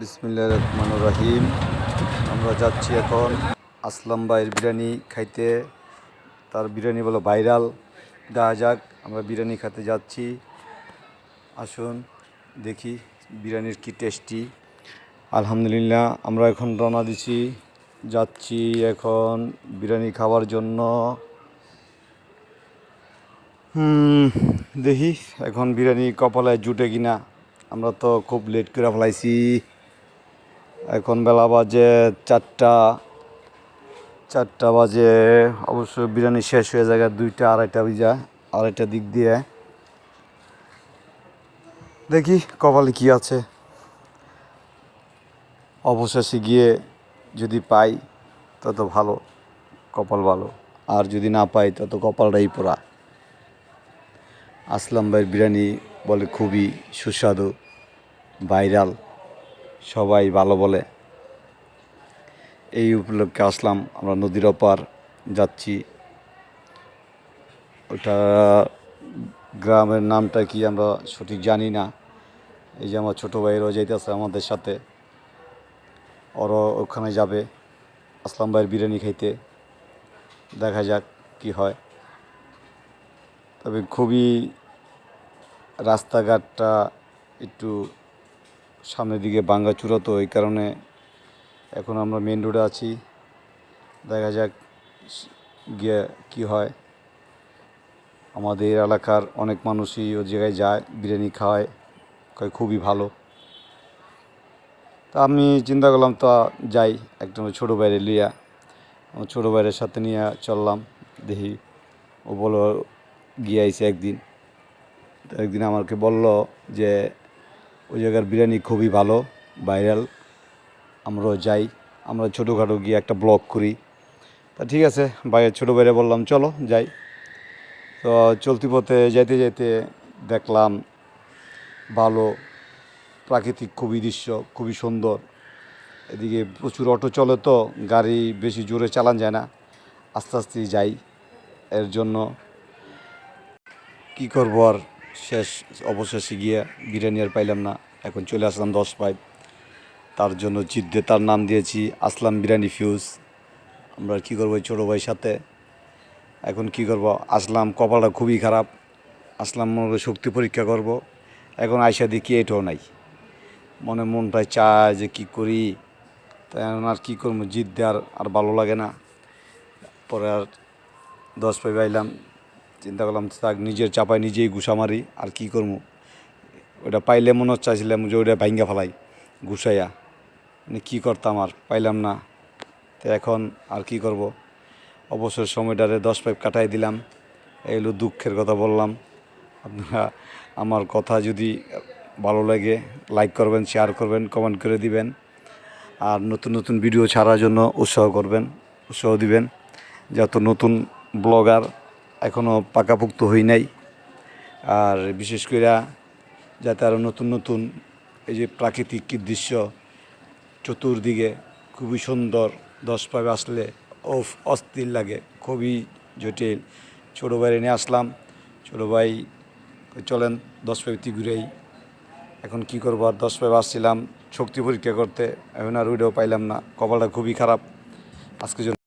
বিসমিল্লা রহমান রাহিম। আমরা যাচ্ছি এখন আসলাম ভাইয়ের বিরিয়ানি খাইতে। তার বিরিয়ানি বলো ভাইরাল। দেখা যাক, আমরা বিরিয়ানি খেতে যাচ্ছি। আসুন, দেখি বিরিয়ানির কি টেস্টি। আলহামদুলিল্লাহ, আমরা এখন রওনা দিছি। যাচ্ছি এখন বিরিয়ানি খাওয়ার জন্য। দেখি এখন বিরিয়ানি কপালে জুটে কিনা। আমরা তো খুব লেট করে ফেলাইছি। এখন বেলা বাজে চারটা চারটা বাজে অবশ্য বিরিয়ানি শেষ হয়ে যায় দুইটা, আড়াইটা বিজা, আড়াইটা দিক দিয়ে। দেখি কপালে কি আছে। অবশেষে গিয়ে যদি পাই, তত ভালো, কপাল ভালো। আর যদি না পাই, তত কপালটাই পোড়া। আসলাম ভাইয়ের বিরিয়ানি বলে খুবই সুস্বাদু, ভাইরাল। সবাই ভালো বলে। এই উপলক্ষে আসলাম, আমরা নদীর ওপার যাচ্ছি। ওটা গ্রামের নামটা কি আমরা সঠিক জানি না। এই যে আমার ছোটো ভাইয়েরও যাইতেছে আমাদের সাথে। ওরও ওখানে যাবে। আসলাম ভাইয়ের বিরিয়ানি খাইতে। দেখা যাক কি হয়। তবে খুবই রাস্তাঘাটটা একটু সামনের দিকে বাঙ্গা ভাঙ্গাচুরা তো এই কারণে এখন আমরা মেন রোডে আছি। দেখা যাক গিয়ে কি হয়। আমাদের এলাকার অনেক মানুষই ওই জায়গায় যায়, বিরিয়ানি খাওয়ায় কয় খুবই ভালো। তা আমি চিন্তা করলাম তা যাই, একদম ছোটো বাইরে লিয়া আমার ছোটো বাইরের সাথে নিয়ে চললাম, দেখি ও বলো গিয়ে আইসে একদিন। তো একদিন আমাকে বলল যে ওই জায়গার বিরিয়ানি খুবই ভালো ভাইরাল আমরাও যাই, আমরা ছোটোখাটো গিয়ে একটা ব্লগ করি। তা ঠিক আছে বাইরে ছোটো বাইরে বললাম, চলো যাই। তো চলতি পথে যাইতে যাইতে দেখলাম ভালো প্রাকৃতিক খুবই দৃশ্য, খুবই সুন্দর। এদিকে প্রচুর অটো চলে তো, গাড়ি বেশি জোরে চালান যায় না। আস্তে আস্তে যাই, এর জন্য কি করব আর শেষ অবশেষে গিয়ে বিরিয়ানি আর পাইলাম না। এখন চলে আসলাম দশ পাইপ। তার জন্য জিদ্দে তার নাম দিয়েছি, আসলাম বিরিয়ানি ফিউজ আমরা কি করব ছোটো ভাইয়ের সাথে? এখন কি করব? আসলাম, কপালটা খুবই খারাপ। আসলাম, মনে শক্তি পরীক্ষা করব। এখন আইসা দেখি এটাও নাই। মনে মনটায় চায় যে কি করি? তাই আর কী করব? জিদ দেওয়ার আর ভালো লাগে না। পরে আর দশ পাইপ আইলাম। চিন্তা করলাম, থাক, নিজের চাপায় নিজেই ঘুষা মারি আর কি করব? ওটা পাইলে মনে হচ্ছে চাইছিলাম যে ওটা ভাঙ্গা ফেলাই ঘুষাইয়া মানে কী করতাম আর, পাইলাম না। তো এখন আর কি করব? অবসর সময়টারে দশ পাইপ কাটাই দিলাম। এগুলো দুঃখের কথা বললাম। আপনারা আমার কথা যদি ভালো লাগে লাইক করবেন শেয়ার করবেন কমেন্ট করে দিবেন। আর নতুন নতুন ভিডিও ছাড়ার জন্য উৎসাহ করবেন, উৎসাহ দিবেন। যত নতুন ব্লগার এখনও পাকাপুক্ত হই নাই। আর বিশেষ করে যাতে আরও নতুন নতুন এই যে প্রাকৃতিক দৃশ্য চতুর্দিকে খুবই সুন্দর, দশ পাবে আসলে ওফ অস্থির লাগে, খুবই জটিল। ছোটো ভাই নিয়ে আসলাম। ছোটো ভাই চলেন দশ পাইতি ঘুরেই। এখন কি করব? আর দশ পাইপ আসছিলাম। শক্তি পরীক্ষা করতে। এখন আর ওইটাও পাইলাম না। কপালটা খুবই খারাপ। আজকে